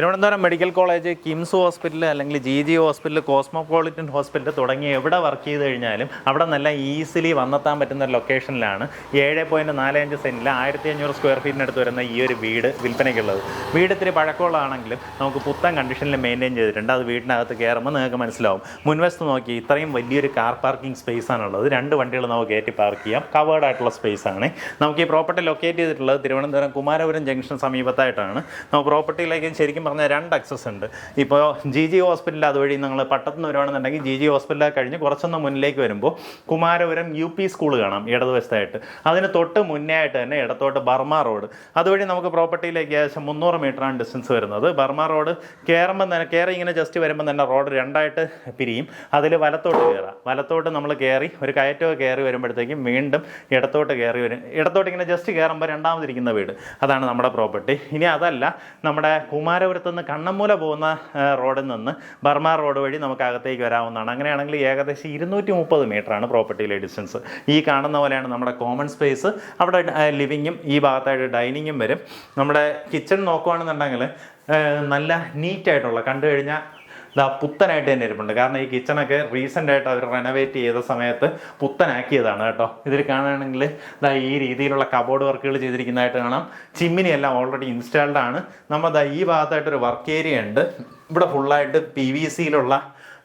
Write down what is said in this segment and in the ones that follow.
Thiruvananthapuram medical college KIMS hospital അല്ലെങ്കിൽ G G hospital cosmopolitan hospital തുടങ്ങി എവിടെ work ചെയ്ത് കഴിഞ്ഞാലും അവിടെ നല്ല ഈസിലി വന്നെത്താൻ പറ്റുന്ന ഒരു ലൊക്കേഷനിലാണ് ഏഴ് പോയിന്റ് നാല് അഞ്ച് സെന്റിൽ ആയിരത്തി അഞ്ഞൂറ് സ്ക്വയർ ഫീറ്റിനടുത്ത് വരുന്ന ഈ ഒരു വീട് വിൽപ്പനയ്ക്കുള്ളത്. വീട് ഇത്തിരി പഴക്കമുള്ളതാണെങ്കിലും നമുക്ക് പുത്തൻ കണ്ടീഷനിൽ മെയിന്റെയിൻ ചെയ്തിട്ടുണ്ട്. അത് വീടിനകത്ത് കയറുമ്പോൾ നിങ്ങൾക്ക് മനസ്സിലാവും. മുൻവശത്ത് നോക്കി ഇത്രയും വലിയൊരു കാർ പാർക്കിംഗ് സ്പേസ് ആണുള്ളത് രണ്ട് വണ്ടികൾ നമുക്ക് കയറ്റി പാർക്ക് ചെയ്യാം. കവേർഡ് ആയിട്ടുള്ള സ്പേസ് ആണ് നമുക്ക് ഈ പ്രോപ്പർട്ടി ലൊക്കേറ്റ് ചെയ്തിട്ടുള്ളത് തിരുവനന്തപുരം കുമാരപുരം ജംഗ്ഷൻ സമീപത്തായിട്ടാണ്. നമുക്ക് പ്രോപ്പർട്ടിയിലേക്ക് ശരിക്കും പറഞ്ഞാൽ രണ്ട് അക്സസ് ഉണ്ട്. ഇപ്പോൾ ജി ജി ഹോസ്പിറ്റൽ അതുവഴി നിങ്ങൾ പട്ടത്തുനിന്ന് വരുവാണെന്നുണ്ടെങ്കിൽ ജി ജി ഹോസ്പിറ്റൽ കഴിഞ്ഞ് കുറച്ചൊന്ന് മുന്നിലേക്ക് വരുമ്പോൾ കുമാരപുരം യു പി സ്കൂൾ കാണാം ഇടതുവശത്തായിട്ട്. അതിന് തൊട്ട് മുന്നേ ആയിട്ട് തന്നെ ഇടത്തോട്ട് ബർമ റോഡ് അതുവഴി നമുക്ക് പ്രോപ്പർട്ടിയിലേക്ക് ഏകദേശം മുന്നൂറ് മീറ്ററാണ് ഡിസ്റ്റൻസ് വരുന്നത്. ബർമ റോഡ് കയറുമ്പോൾ തന്നെ കയറി ഇങ്ങനെ ജസ്റ്റ് വരുമ്പോൾ തന്നെ റോഡ് രണ്ടായിട്ട് പിരിയും. അതിൽ വലത്തോട്ട് കയറാം വലത്തോട്ട് നമ്മൾ കയറി ഒരു കയറ്റമൊക്കെ കയറി വരുമ്പോഴത്തേക്കും വീണ്ടും ഇടത്തോട്ട് കയറി വരും. ഇടത്തോട്ട് ഇങ്ങനെ ജസ്റ്റ് കയറുമ്പോൾ രണ്ടാമതിരിക്കുന്ന വീട്. അതാണ് നമ്മുടെ പ്രോപ്പർട്ടി ഇനി അതല്ല നമ്മുടെ കുമാരപുരത്ത് നിന്ന് കണ്ണമ്മൂല പോകുന്ന റോഡിൽ നിന്ന് ബർമ റോഡ് വഴി നമുക്ക് അകത്തേക്ക് വരാവുന്നതാണ്. അങ്ങനെയാണെങ്കിൽ ഏകദേശം ഇരുന്നൂറ്റി മുപ്പത് മീറ്ററാണ് പ്രോപ്പർട്ടിയിലെ ഡിസ്റ്റൻസ്. ഈ കാണുന്ന പോലെയാണ് നമ്മുടെ കോമൺ സ്പേസ്. അവിടെ ലിവിങ്ങും ഈ ഭാഗത്തായിട്ട് ഡൈനിങ്ങും വരും. നമ്മുടെ കിച്ചൺ നോക്കുകയാണെന്നുണ്ടെങ്കിൽ നല്ല നീറ്റായിട്ടുള്ള കണ്ടു കഴിഞ്ഞാൽ ഇതാ പുത്തനായിട്ട് തന്നെ ഇരിപ്പുണ്ട്. കാരണം ഈ കിച്ചണൊക്കെ റീസെന്റ് ആയിട്ട് അവർ റെനോവേറ്റ് ചെയ്ത സമയത്ത് പുത്തനാക്കിയതാണ് കേട്ടോ. ഇതിൽ കാണുകയാണെങ്കിൽ ഇതാ ഈ രീതിയിലുള്ള കബോർഡ് വർക്കുകൾ ചെയ്തിരിക്കുന്നതായിട്ട് കാണാം. ചിമ്മിനി എല്ലാം ഓൾറെഡി ഇൻസ്റ്റാൾഡ് ആണ്. നമ്മൾ ഈ ഭാഗത്തായിട്ടൊരു വർക്ക് ഏരിയ ഉണ്ട്. ഇവിടെ ഫുള്ളായിട്ട് പി വി സിയിലുള്ള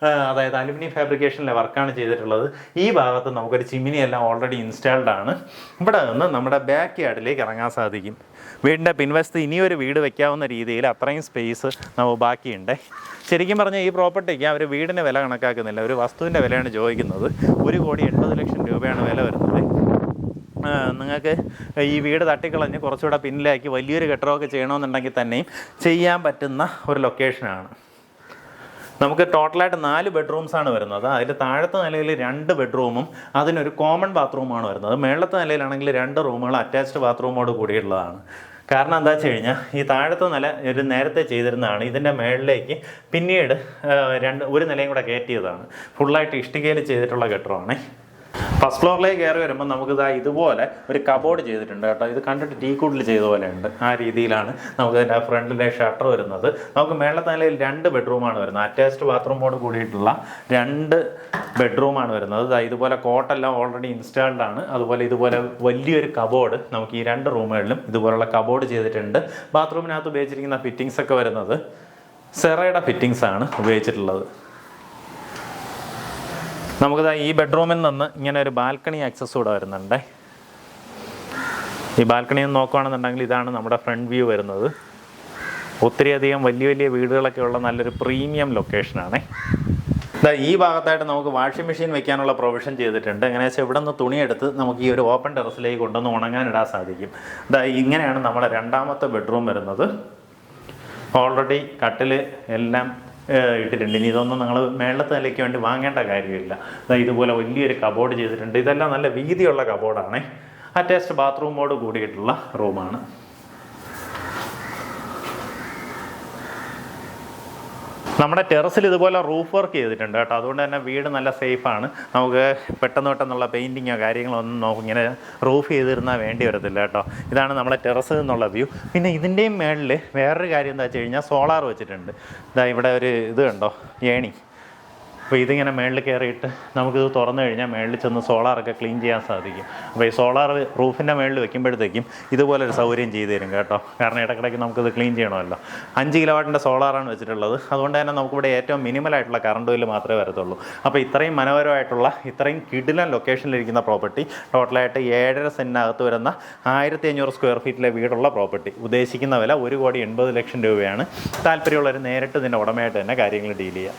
അതായത് അലുമിനിയം ഫാബ്രിക്കേഷനിലെ വർക്കാണ് ചെയ്തിട്ടുള്ളത്. ഈ ഭാഗത്ത് നമുക്കൊരു ചിമ്മിനി എല്ലാം ഓൾറെഡി ഇൻസ്റ്റാൾഡ് ആണ്. ഇവിടെ നിന്ന് നമ്മുടെ ബാക്ക് യാർഡിലേക്ക് ഇറങ്ങാൻ സാധിക്കും. വീടിന്റെ പിൻവശത്ത് ഇനിയൊരു വീട് വെക്കാവുന്ന രീതിയിൽ അത്രയും സ്പേസ് നമുക്ക് ബാക്കിയുണ്ട്. ശരിക്കും പറഞ്ഞാൽ ഈ പ്രോപ്പർട്ടിക്ക് അവർ വീടിന് വില കണക്കാക്കുന്നില്ല. ഒരു വസ്തുവിന്റെ വിലയാണ് ചോദിക്കുന്നത്. ഒരു കോടി എൺപത് ലക്ഷം രൂപയാണ് വില വരുന്നത്. നിങ്ങൾക്ക് ഈ വീട് തട്ടിക്കളഞ്ഞ് കുറച്ചുകൂടെ പിന്നിലാക്കി വലിയൊരു കെട്ടിടമൊക്കെ ചെയ്യണമെന്നുണ്ടെങ്കിൽ തന്നെയും ചെയ്യാൻ പറ്റുന്ന ഒരു ലൊക്കേഷനാണ് നമുക്ക് ടോട്ടലായിട്ട് നാല് ബെഡ്റൂംസ് ആണ് വരുന്നത് അതിൽ താഴത്തെ നിലയിൽ രണ്ട് ബെഡ്റൂമും അതിനൊരു കോമൺ ബാത്റൂമാണ് വരുന്നത്. മേളത്തെ നിലയിലാണെങ്കിൽ രണ്ട് റൂമുകൾ അറ്റാച്ച്ഡ് ബാത്റൂമോട് കൂടിയുള്ളതാണ്. കാരണം എന്താ വെച്ച് കഴിഞ്ഞാൽ ഈ താഴത്തെ നില ഒരു നേരത്തെ ചെയ്തിരുന്നതാണ്. ഇതിന്റെ മേളിലേക്ക് പിന്നീട് രണ്ട് ഒരു നിലയും കൂടെ കയറ്റിയതാണ്. ഫുള്ളായിട്ട് ഇഷ്ടികയിൽ ചെയ്തിട്ടുള്ള കെട്ടിടമാണേ. ഫസ്റ്റ് ഫ്ലോറിലേക്ക് കയറി വരുമ്പോൾ നമുക്ക് ഇതാ ഇതുപോലെ ഒരു കബോർഡ് ചെയ്തിട്ടുണ്ട് കേട്ടോ. ഇത് കണ്ടിട്ട് ടീ കൂട്ടിൽ ചെയ്ത പോലെ ഉണ്ട് ആ രീതിയിലാണ് നമുക്ക് ഇതിന്റെ ഫ്രണ്ടിലെ ഷട്ടർ വരുന്നത്. നമുക്ക് മേളത്തെ നിലയിൽ രണ്ട് ബെഡ്റൂമാണ് വരുന്നത്. അറ്റാച്ച്ഡ് ബാത്റൂമോട് കൂടിയിട്ടുള്ള രണ്ട് ബെഡ്റൂമാണ് വരുന്നത്. ഇതുപോലെ കോട്ടെല്ലാം ഓൾറെഡി ഇൻസ്റ്റാൾഡ് ആണ്. അതുപോലെ ഇതുപോലെ വലിയൊരു കബോർഡ് നമുക്ക് ഈ രണ്ട് റൂമുകളിലും ഇതുപോലുള്ള കബോർഡ് ചെയ്തിട്ടുണ്ട്. ബാത്റൂമിനകത്ത് ഉപയോഗിച്ചിരിക്കുന്ന ഫിറ്റിങ്സ് ഒക്കെ വരുന്നത് സെറയുടെ ഫിറ്റിങ്സ് ആണ് ഉപയോഗിച്ചിട്ടുള്ളത്. നമുക്കിതാ ഈ ബെഡ്റൂമിൽ നിന്ന് ഇങ്ങനെ ഒരു ബാൽക്കണി ആക്സസ് കൂടെ വരുന്നുണ്ട്. ഈ ബാൽക്കണിയിൽ നിന്ന് നോക്കുകയാണെന്നുണ്ടെങ്കിൽ ഇതാണ് നമ്മുടെ ഫ്രണ്ട് വ്യൂ വരുന്നത്. ഒത്തിരിയധികം വലിയ വലിയ വീടുകളൊക്കെ ഉള്ള നല്ലൊരു പ്രീമിയം ലൊക്കേഷനാണ് ഈ ഭാഗത്തായിട്ട് നമുക്ക് വാഷിംഗ് മെഷീൻ വെക്കാനുള്ള പ്രൊവിഷൻ ചെയ്തിട്ടുണ്ട്. എങ്ങനെയാ വെച്ചാൽ ഇവിടെ നിന്ന് തുണിയെടുത്ത് നമുക്ക് ഈ ഒരു ഓപ്പൺ ടെറസിലേക്ക് കൊണ്ടുവന്ന് ഉണങ്ങാൻ ഇടാൻ സാധിക്കും. ഇതാ ഇങ്ങനെയാണ് നമ്മുടെ രണ്ടാമത്തെ ബെഡ്റൂം വരുന്നത്. ഓൾറെഡി കട്ടിൽ എല്ലാം ഇട്ടിട്ടുണ്ട്. ഇനി ഇതൊന്നും നിങ്ങൾ മേളത്തെ നിലയ്ക്ക് വേണ്ടി വാങ്ങേണ്ട കാര്യമില്ല. ഇതുപോലെ വലിയൊരു കബോർഡ് ചെയ്തിട്ടുണ്ട്. ഇതെല്ലാം നല്ല വീതിയുള്ള കബോർഡാണ് അറ്റാച്ച്ഡ് ബാത്റൂമോട് കൂടിയിട്ടുള്ള റൂമാണ് നമ്മുടെ ടെറസിൽ ഇതുപോലെ റൂഫ് വർക്ക് ചെയ്തിട്ടുണ്ട് കേട്ടോ. അതുകൊണ്ട് തന്നെ വീട് നല്ല സേഫാണ് നമുക്ക് പെട്ടെന്ന് പെട്ടെന്നുള്ള പെയിന്റിങ്ങോ കാര്യങ്ങളോ ഒന്നും നോക്കും ഇങ്ങനെ റൂഫ് ചെയ്തിരുന്നാൽ വേണ്ടി വരത്തില്ല കേട്ടോ. ഇതാണ് നമ്മുടെ ടെറസ് എന്നുള്ള വ്യൂ പിന്നെ ഇതിന്റെയും മേളിൽ വേറൊരു കാര്യം എന്താ വെച്ച് കഴിഞ്ഞാൽ സോളാർ വെച്ചിട്ടുണ്ട്. ഇതാ ഇവിടെ ഒരു ഇത് കണ്ടോ? ഏണി. അപ്പോൾ ഇതിങ്ങനെ മേളിൽ കയറിയിട്ട് നമുക്കിത് തുറന്നു കഴിഞ്ഞാൽ മേളിൽ ചെന്ന് സോളാറൊക്കെ ക്ലീൻ ചെയ്യാൻ സാധിക്കും. അപ്പോൾ ഈ സോളാർ റൂഫിന്റെ മേളിൽ വെക്കുമ്പോഴത്തേക്കും ഇതുപോലെ ഒരു സൗകര്യം ചെയ്തു തരും കേട്ടോ. കാരണം ഇടയ്ക്കിടയ്ക്ക് നമുക്കിത് ക്ലീൻ ചെയ്യണമല്ലോ. അഞ്ച് കിലോവാട്ടിന്റെ സോളാറാണ് വെച്ചിട്ടുള്ളത്. അതുകൊണ്ട് തന്നെ നമുക്കിവിടെ ഏറ്റവും മിനിമലായിട്ടുള്ള കറണ്ട് ബില്ല് മാത്രമേ വരത്തുള്ളൂ. അപ്പോൾ ഇത്രയും മനോഹരമായിട്ടുള്ള ഇത്രയും കിടിലൻ ലൊക്കേഷനിലിരിക്കുന്ന പ്രോപ്പർട്ടി ടോട്ടലായിട്ട് ഏഴര സെന്റിനകത്ത് വരുന്ന ആയിരത്തി അഞ്ഞൂറ് സ്ക്വയർ ഫീറ്റിലെ വീടുള്ള പ്രോപ്പർട്ടി ഉദ്ദേശിക്കുന്ന വില ഒരു കോടി എൺപത് ലക്ഷം രൂപയാണ്. താല്പര്യമുള്ളവർ നേരിട്ട് ഇതിന്റെ ഉടമയായിട്ട് തന്നെ കാര്യങ്ങൾ ഡീൽ ചെയ്യാം.